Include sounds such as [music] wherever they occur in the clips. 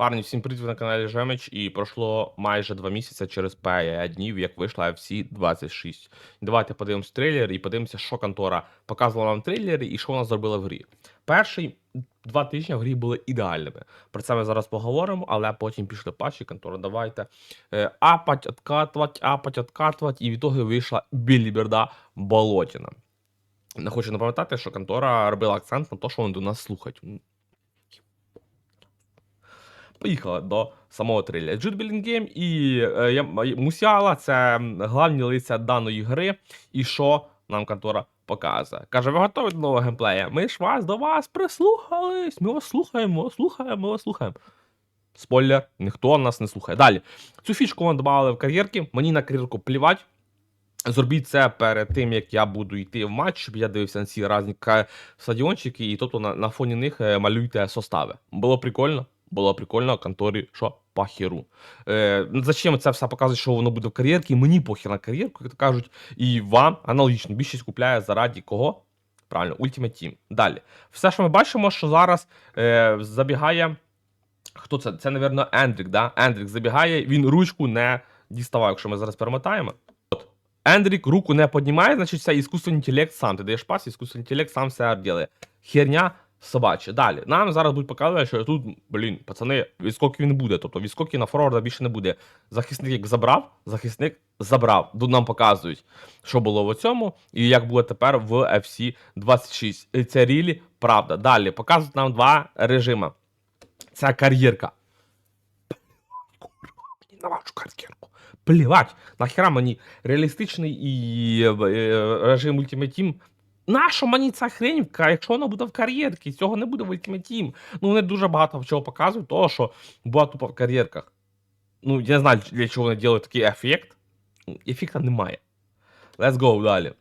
Парні, всім привіт на каналі Жемич, і пройшло майже два місяці через 5 днів, як вийшла FC 26. Давайте подивимось трейлер і подивимося, що контора показувала нам в і що вона зробила в грі. Перший два тижні в грі були ідеальними. Про це ми зараз поговоримо, але потім пішли патчі, контора, давайте е, апать, откатувати, апать, откатувати, і від того вийшла біліберда болотіна. Не хочу напам'ятати, що контора робила акцент на те, що вони до нас слухають. Поїхали до самого трейлера. Джуд Белінгем і е, Мусіала це главні лиця даної гри. І що нам контора показує? Каже, ви готові до нового геймплея? Ми ж вас до вас прислухались. Ми вас слухаємо, вас слухаємо, вас слухаємо. Спойлер, ніхто нас не слухає. Далі. Цю фішку вони додали в кар'єрки. Мені на кар'єрку плівать. Зробіть це перед тим, як я буду йти в матч, щоб я дивився на ці різні стадіончики, і тобто на, на фоні них е, малюйте состави. Було прикольно, було прикольно конторі, що пахіру. Е, ну, зачем це все показує, що воно буде в кар'єрці? Мені похер на кар'єрку, як то кажуть, і вам аналогічно. Більшість купляє заради кого? Правильно, Ultimate Team. Далі. Все, що ми бачимо, що зараз е, забігає. Хто це? Це, напевно, Ендрік, да? Ендрік забігає, він ручку не діставав, якщо ми зараз перемотаємо. Ендрік руку не піднімає, значить це іскусственний інтелект сам. Ти даєш пас, іскусственний інтелект сам все робить. Херня собача. Далі. Нам зараз будуть показувати, що тут, блін, пацани, відскоків не буде. Тобто відскоків на форварда більше не буде. Захисник як забрав, захисник забрав. Тут нам показують, що було в цьому, і як буде тепер в FC 26. І Це рілі правда. Далі показують нам два режими. Це кар'єрка. На вашу кар'єрку. Плівать, нахера мені реалістичний і е, е, режим Ultimate Team. Нащо мені ця хрень, ка- якщо вона буде в кар'єрці, цього не буде в Ultimate Team. Ну, вони дуже багато чого показують, того, що була тупо в кар'єрках. Ну, я не знаю, для чого вони роблять такий ефект. Ну, Ефекта немає. Let's go далі.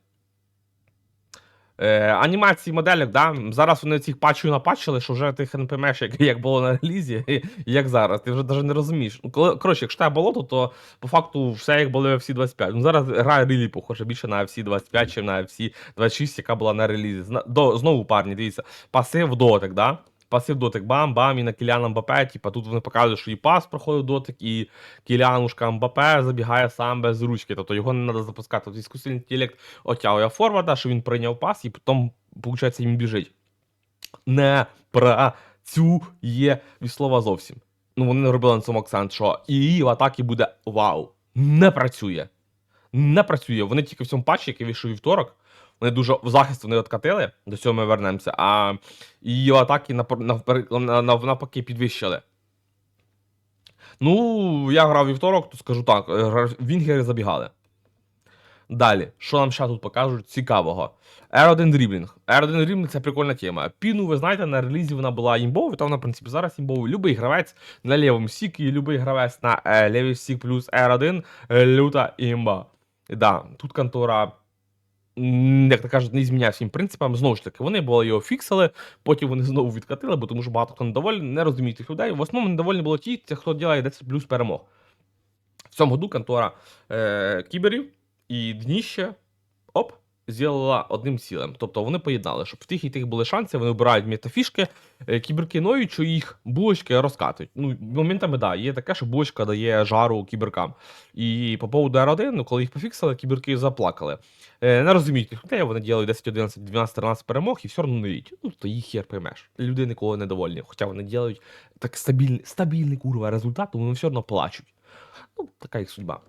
Е, анімації моделек, да? Зараз вони цих патчів напатчили, що вже ти не поймеш, як, як було на релізі, [laughs] як зараз. Ти вже навіть не розумієш. Ну, коротше, якщо тебе болото, то по факту все як було в FC 25. Ну зараз грає релі похоже більше на FC 25, ніж на FC 26, яка була на релізі. До, знову парні, дивіться, пасив дотик, да? Пасив дотик, бам-бам, і на Кіляна Мбапе, типа тут вони показують, що і пас проходив дотик, і Кілянушка Мбапе забігає сам без ручки. Тобто його не треба запускати. Тобто іскусний інтелект отягує форварда, що він прийняв пас, і потім, виходить, він біжить. Не працює від слова зовсім. Ну, вони робили на цьому акцент, що і в атакі буде вау. Не працює. Не працює. Вони тільки в цьому патчі, який вийшов вівторок, вони дуже в захист вони откатили, до цього ми вернемося, а її атаки навпаки підвищили. Ну, я грав вівторок, то скажу так, е, вінгери забігали. Далі, що нам ще тут покажуть цікавого? R1 дріблінг. R1 дріблінг це прикольна тема. Піну, ви знаєте, на релізі вона була імбовою, та вона, в принципі, зараз імбовою. Любий гравець на лівому сікі, любий гравець на е, лівий сік плюс R1, е, люта імба. І Да, тут контора, як то кажуть, не зміняв своїм принципам. Знову ж таки, вони були його фіксили, потім вони знову відкатили, бо тому що багато хто недовольний, не розуміють тих людей. В основному недовольні було ті, хто ділає 10 плюс перемог. В цьому году контора е, кіберів і дніще оп, зробила одним цілем. Тобто вони поєднали, щоб в тих і тих були шанси, вони обирають метафішки, е, кіберки ноють, що їх булочки розкатують. Ну, моментами, да, є таке, що булочка дає жару кіберкам. І по поводу R1, ну, коли їх пофіксили, кіберки заплакали. Е, не розуміють тих людей, вони діяли 10, 11, 12, 13 перемог і все одно не йдуть. Ну, то їх хер поймеш. Люди ніколи не довольні. Хоча вони діють так стабільний, стабільний курва результат, вони все одно плачуть. Ну, така їх судьба.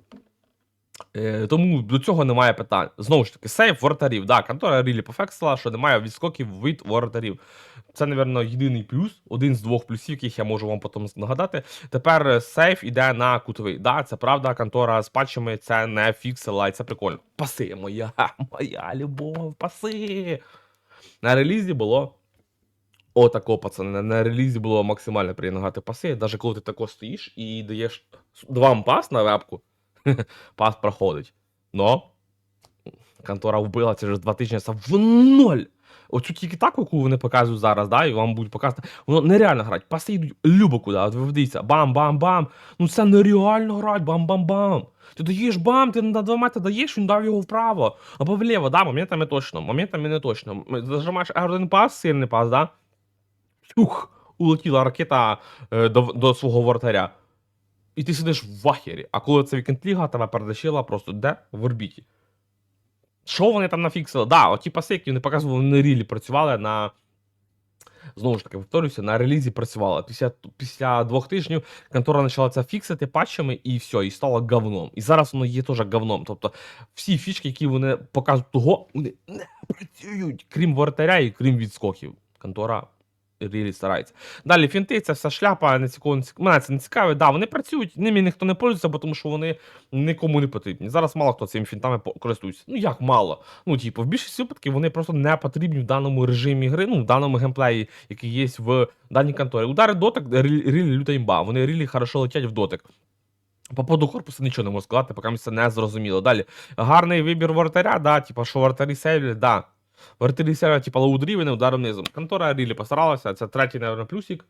Е, тому до цього немає питань. Знову ж таки, сейф воротарів. Да, контора Рілі пофексила, що немає відскоків від воротарів. Це, напевно, єдиний плюс, один з двох плюсів, яких я можу вам потім нагадати. Тепер е, сейф іде на кутовий. Да, це правда, контора з патчами це не фіксила, і це прикольно. Паси, моя, [laughs] моя любов, паси. На релізі було. Отако, пацани. На релізі було максимально приємно грати паси. Навіть коли ти тако стоїш і даєш два пас на вебку, [laughs] пас проходить. Но контора вбила через два тижні в ноль. Оцю тільки таку, яку вони показують зараз, да, і вам будуть показувати, воно нереально грати. Паси йдуть любо куди. От ви дивіться, бам-бам-бам. Ну це нереально грати, бам-бам-бам. Ти даєш бам, ти на 2 метри даєш, він дав його вправо. Або вліво, да, моментами точно, моментами не точно. Зажимаєш R1 пас, сильний пас, да? Ух, улетіла ракета е, до, до свого воротаря. І ти сидиш в ахері. А коли це вікенд-ліга, тебе передачила просто де? В орбіті. Що вони там нафіксили? Да, оті паси, які вони показували, вони рілі працювали на. Знову ж таки, повторюся, на релізі працювала. Після, після двох тижнів контора почала це фіксити патчами, і все, і стало говном. І зараз воно є теж говном. Тобто всі фішки, які вони показують того, вони не працюють, крім воротаря і крім відскоків. Контора рілі старається. Далі фінти, це все шляпа, не цікаво, не цікаво. Мене це не цікавить. Да, вони працюють, ними ніхто не пользується, бо тому що вони нікому не потрібні. Зараз мало хто цими фінтами користується. Ну як мало? Ну, типу, в більшості випадків вони просто не потрібні в даному режимі гри, ну, в даному геймплеї, який є в даній конторі. Удари дотик, рілі, рілі люта імба. Вони рілі хорошо летять в дотик. По поводу корпусу нічого не можу сказати, поки мені це не зрозуміло. Далі. Гарний вибір воротаря, да, типа, що воротарі сейвлять, да. Воротарі сейвлять, типа, лоудрівені, ударом низом. Контора рілі постаралася, це третій, наверное, плюсик.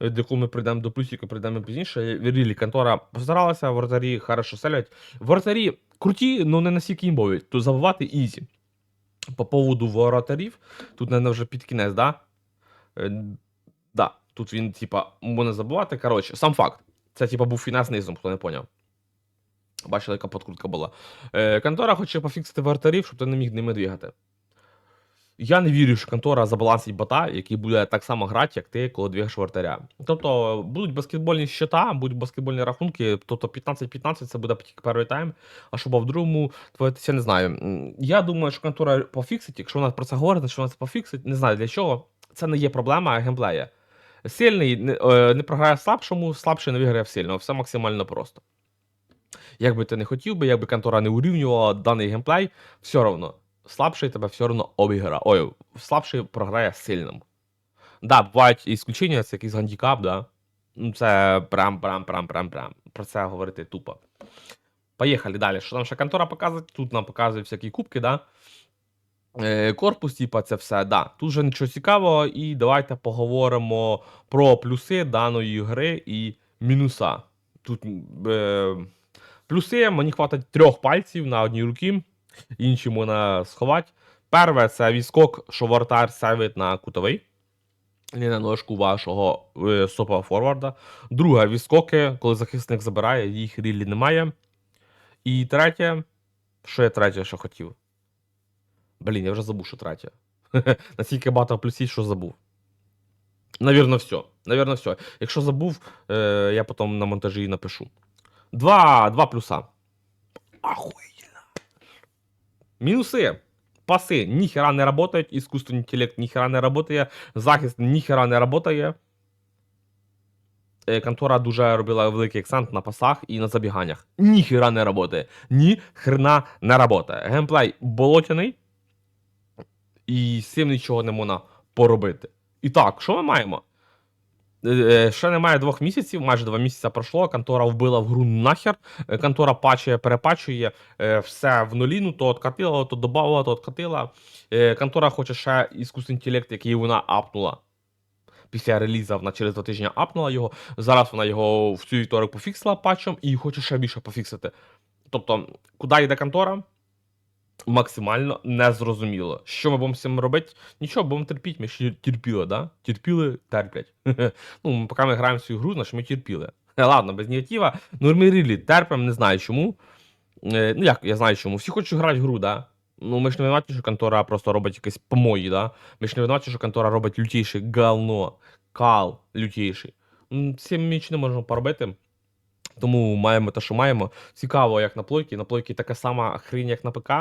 До якого ми прийдемо до плюсика, прийдемо пізніше. Рілі контора постаралася, воротарі хорошо селять. Воротарі круті, але не настільки імбові. Тут забивати ізі. По поводу воротарів, тут, наверное, вже під кінець, да? Е, да, тут він, типа, можна забувати. Коротше, сам факт. Це, типа, був фінес низом, хто не поняв. Бачили, яка подкрутка була. Е, контора хоче пофіксити вратарів, щоб ти не міг ними двигати. Я не вірю, що контора забалансить бота, який буде так само грати, як ти, коли двигаєш вратаря. Тобто будуть баскетбольні щита, будуть баскетбольні рахунки, тобто 15-15 це буде тільки перший тайм, а щоб в другому, твоє я не знаю. Я думаю, що контора пофіксить, якщо вона про це говорить, що вона це пофіксить, не знаю для чого. Це не є проблема геймплея. Сильний не, е, програє слабшому, слабший не виграє в сильного. Все максимально просто. Як би ти не хотів би, як би контора не урівнювала даний геймплей, все одно. Слабший тебе все одно обіграє. Ой, слабший програє сильному. Да, бувають ісключення, це якийсь гандікап, да. Ну, це прям, прям, прям, прям, прям. Про це говорити тупо. Поїхали далі. Що нам ще контора показує? Тут нам показують всякі кубки, да. Е, Корпус, типа, це все, да. Тут вже нічого цікавого, і давайте поговоримо про плюси даної гри і мінуса. Тут е, плюси, мені хватить трьох пальців на одній руці, інші можна сховати. Перше, це відскок, що вратар сейвить на кутовий. Не на ножку вашого е, стопа форварда. Друге, відскоки, коли захисник забирає, їх рілі немає. І третє, що я третє, що хотів. Блін, я вже забув, що третє. [laughs] Настільки багато плюсів, що забув. Навірно, все. Навірно, все. Якщо забув, е, я потім на монтажі напишу. Два, два плюса. Охуєнно. Мінуси. Паси ніхера не работають, іскусственний інтелект ніхера не работає, захист ніхера не работає. Е, Контора дуже робила великий акцент на пасах і на забіганнях. Ніхера не работає. Ні хрена не работає. Геймплей болотяний, і з цим нічого не можна поробити. І так, що ми маємо? Е, е, Ще немає двох місяців, майже два місяці пройшло. Контора вбила в гру нахер. Е, Контора пачує, перепачує все в нулі, ну то откатила, то додавала, то откатила. Контора хоче ще іскусний інтелект, який вона апнула. Після реліза вона через два тижні апнула його. Зараз вона його в цю вівторок пофіксила патчем і хоче ще більше пофіксити. Тобто, куди йде контора? Максимально незрозуміло. Що ми будемо з цим робити? Нічого, будемо терпіти, ми ще терпіли, да? Терпіли, терплять. [laughs] ну, поки ми граємо цю гру, значить ми терпіли. Е, Ладно, без негатива. Ну, ми рілі терпимо, не знаю чому. Е, ну як, я знаю чому. Всі хочуть грати в гру, да? Ну, ми ж не винуваті, що контора просто робить якесь помої, да? Ми ж не винуваті, що контора робить лютейше говно, кал лютейший. М, цим ми не можемо поробити. Тому маємо те, що маємо. Цікаво, як на плойки. На плойки така сама хрінь, як на ПК.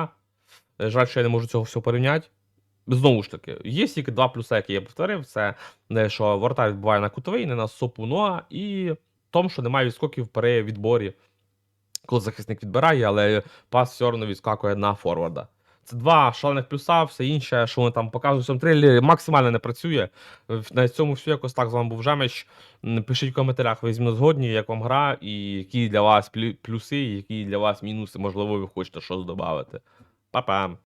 Е, Жаль, що я не можу цього всього порівняти. Знову ж таки, є тільки два плюси, які я повторив: це е, що воротар відбуває на кутовий, не на сопу ноа, і в тому, що немає відскоків при відборі, коли захисник відбирає, але пас все одно відскакує на форварда. Це два шалених плюса, все інше, що вони там показують в цьому трейлері, максимально не працює. На цьому все якось так з вами був Жемич. Пишіть в коментарях, ви зі згодні, як вам гра, і які для вас плюси, які для вас мінуси, можливо, ви хочете щось додати. Papá.